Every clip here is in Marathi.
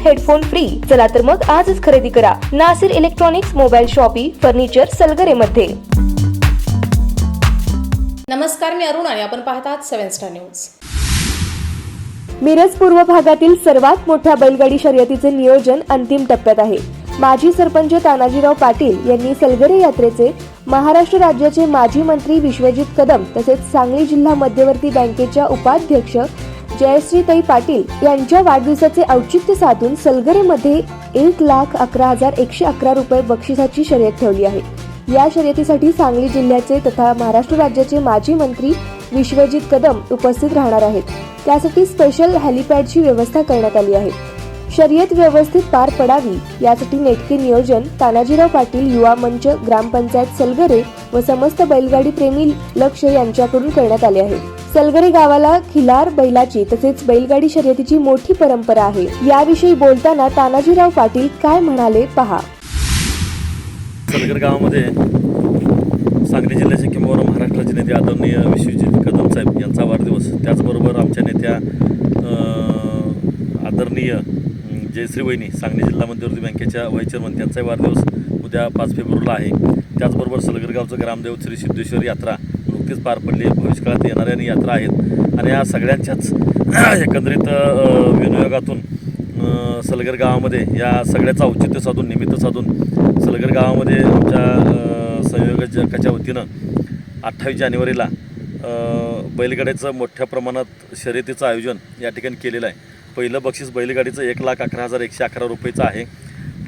Headphone free. चला तर मग आजच खरेदी करा. Nasir electronics mobile shoppe furniture Salgare मध्ये नमस्कार मी अरुण आणि आपण पाहतात सेव्हन स्टार न्यूज. मिरज पूर्व भागातील सर्वात मोठ्या बैलगाडी शर्यतीचे नियोजन अंतिम टप्प्यात आहे. माजी सरपंच तानाजीराव पाटील यांनी सलगरे यात्रेचे महाराष्ट्र राज्याचे माजी मंत्री विश्वजित कदम तसेच सांगली जिल्हा मध्यवर्ती बँकेच्या उपाध्यक्ष जयश्रीताई पाटील यांच्या वाढदिवसाचे औचित्य साधून सलगरेमध्ये एक लाख अकरा हजार एकशे अकरा रुपये बक्षिसाची शर्यत ठेवली आहे. या शर्यतीसाठी सांगली जिल्ह्याचे तथा महाराष्ट्र राज्याचे माजी मंत्री विश्वजित कदम उपस्थित राहणार आहेत. त्यासाठी स्पेशल हेलिपॅडची व्यवस्था करण्यात आली आहे. शर्यत व्यवस्थित पार पडावी यासाठी नेटके नियोजन तानाजीराव पाटील युवा मंच ग्रामपंचायत सलगरे व समस्त बैलगाडी प्रेमी लक्ष यांच्याकडून करण्यात आले आहे. सलगरे गावाला खिलार बैलाची तसेच बैलगाडी शर्यतीची मोठी परंपरा आहे. याविषयी बोलताना तानाजीराव पाटील काय म्हणाले पहा. सलगर गावामध्ये सांगली जिल्ह्याचे किंवा महाराष्ट्राचे नेते आदरणीय विश्वजित कदम साहेब यांचा वाढदिवस. त्याचबरोबर आमच्या नेत्या आदरणीय जयश्री वहिनी सांगली जिल्हा मध्यवर्ती बँकेच्या व्हाईस चेअरमन त्यांचाही वाढदिवस उद्या पाच फेब्रुवारीला आहे. त्याचबरोबर सलगरगावचं ग्रामदेव श्री सिद्धेश्वर यात्रा नुकतीच पार पडली. भविष्यकाळात येणाऱ्या आणि यात्रा आहेत. आणि या सगळ्यांच्याच एकंदरीत विनियोगातून सलगर गावामध्ये या सगळ्याचं औचित्य साधून निमित्त साधून सलगर गावामध्ये आमच्या संयोजकाच्या वतीनं अठ्ठावीस जानेवारीला बैलगाड्याचं मोठ्या प्रमाणात शर्यतीचं आयोजन या ठिकाणी केलेलं आहे. पहिलं बक्षीस बैलगाडीचं एक लाख अकरा हजार एकशे अकरा रुपयेचं आहे.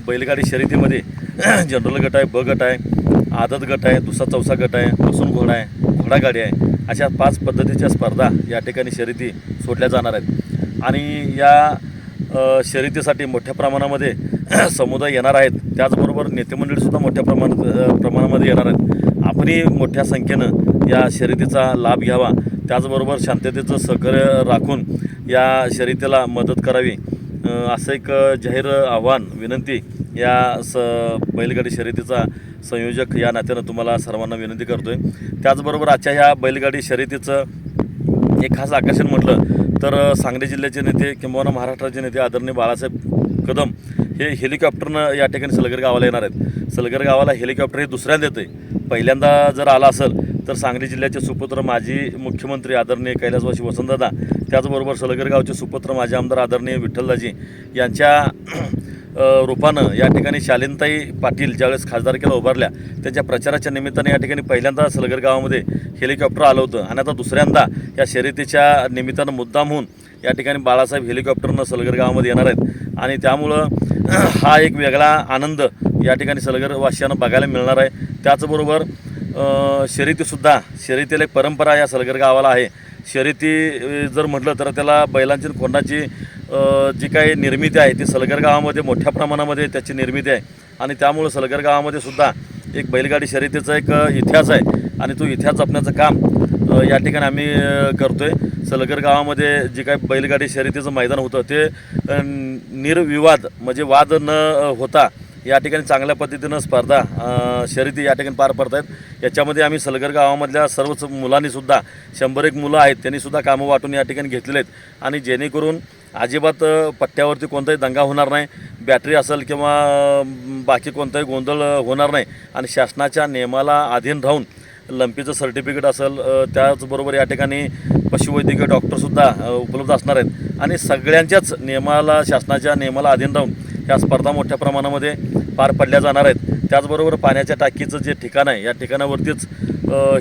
बैलगाडी शर्यतीमध्ये जनरल गट आहे ब गट आहे आदत गट आहे दुसरा चौसा गट आहे बसून घोडा आहे. घोडागाडी आहे. अशा पाच पद्धतीच्या स्पर्धा या ठिकाणी शर्यती सोडल्या जाणार आहेत. आणि या शर्यतीसाठी मोठ्या प्रमाणामध्ये समुदाय येणार आहेत. त्याचबरोबर नेतेमंडळीसुद्धा मोठ्या प्रमाणात प्रमाणामध्ये येणार आहेत. आपणही मोठ्या संख्येनं या शर्यतीचा लाभ घ्यावा. त्याचबरोबर शांततेचं सहकार्य राखून या शर्यतीला मदत करावी. असं एक जाहीर आव्हान विनंती या स बैलगाडी शर्यतीचा संयोजक या नात्यानं तुम्हाला सर्वांना विनंती करतो आहे त्याचबरोबर आजच्या ह्या बैलगाडी शर्यतीचं एक खास आकर्षण म्हटलं तर सांगली जिल्ह्याचे नेते किंबहुना महाराष्ट्राचे नेते आदरणीय बाळासाहेब कदम हे हेलिकॉप्टरनं या ठिकाणी सलगर गावाला येणार आहेत. सलगर गावाला हेलिकॉप्टर हे दुसऱ्यांदा येतं आहे पहिल्यांदा जर आला असेल तर सांगली जिल्ह्याचे सुपुत्र माजी मुख्यमंत्री आदरणीय कैलासवासी वसंतदादा त्याचबरोबर सलगर गावचे सुपुत्र माजी आमदार आदरणीय विठ्ठलदाजी यांच्या रूपानं या ठिकाणी शालिनताई पाटील ज्यावेळेस खासदारकीला उभारल्या त्यांच्या प्रचाराच्या निमित्ताने या ठिकाणी पहिल्यांदा सलगर गावामध्ये हेलिकॉप्टर आलं होतं आणि आता दुसऱ्यांदा या शर्यतीच्या निमित्तानं मुद्दाम होऊन या ठिकाणी बाळासाहेब हेलिकॉप्टरनं सलगर गावामध्ये येणार आहेत. आणि त्यामुळं हा एक वेगळा आनंद या ठिकाणी सलगरवासियांना बघायला मिळणार आहे. त्याचबरोबर शर्यतीसुद्धा शर्यतीला एक परंपरा या सलगर गावाला आहे. शर्यती जर म्हटलं तर त्याला बैलांची कोंडाची खोंडाची जी काही निर्मिती आहे ती सलगर गावामध्ये मोठ्या प्रमाणामध्ये त्याची निर्मिती आहे. आणि त्यामुळं सलगर गावामध्ये सुद्धा एक बैलगाडी शर्यतीचा एक इतिहास आहे. आणि तो इतिहास जपण्याचं काम या ठिकाणी आम्ही करतो करतोय. सलगर गावामध्ये जे काही बैलगाडी शर्यतीचं मैदान होतं ते निर्विवाद म्हणजे वाद न होता या ठिकाणी चांगल्या पद्धतीनं स्पर्धा शर्यती या ठिकाणी पार पडत आहेत याच्यामध्ये आम्ही सलगर गावामधल्या सर्वच मुलांनीसुद्धा शंभर एक मुलं आहेत त्यांनीसुद्धा कामं वाटून या ठिकाणी घेतलेले आहेत. आणि जेणेकरून अजिबात पट्ट्यावरती कोणताही दंगा होणार नाही बॅटरी असेल किंवा बाकी कोणताही गोंधळ होणार नाही. आणि शासनाच्या नियमाला अधीन राहून लंपीचं सर्टिफिकेट असेल त्याचबरोबर या ठिकाणी पशुवैद्यकीय डॉक्टरसुद्धा उपलब्ध असणार आहेत. आणि सगळ्यांच्याच नियमाला शासनाच्या नियमाला अधीन राहून ह्या स्पर्धा मोठ्या प्रमाणामध्ये पार पडल्या जाणार आहेत. त्याचबरोबर पाण्याच्या टाकीचं जे ठिकाण आहे या ठिकाणावरतीच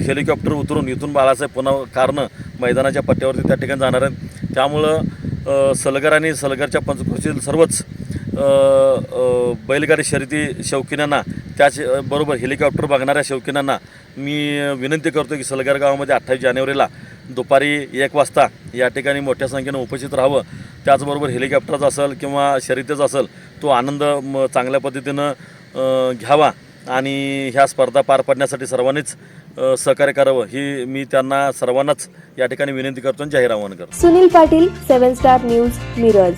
हेलिकॉप्टर उतरून इथून बाळासाहेब पुन्हा कारणं मैदानाच्या पट्ट्यावरती त्या ठिकाणी जाणार आहेत. त्यामुळं सलगर आणि सलगरच्या पंचक्रोशील सर्वच बैलगाडी शर्यती शौकीनांना त्याच बरोबर हेलिकॉप्टर बघणाऱ्या शौकीनांना मी विनंती करतो की सलगर गावामध्ये अठ्ठावीस जानेवारीला दुपारी एक वाजता या ठिकाणी मोठ्या संख्येनं उपस्थित राहावं. त्याचबरोबर हेलिकॉप्टरचा असेल किंवा शर्यतीचा असेल तो आनंद म चांगल्या पद्धतीनं घ्यावा आणि ह्या स्पर्धा पार पाडण्यासाठी सर्वांनीच सहकार्य करावं ही मी त्यांना सर्वांनाच या ठिकाणी विनंती करतो आणि जाहीर आवाहन करतो. Sunil Patil seven star news Miraj.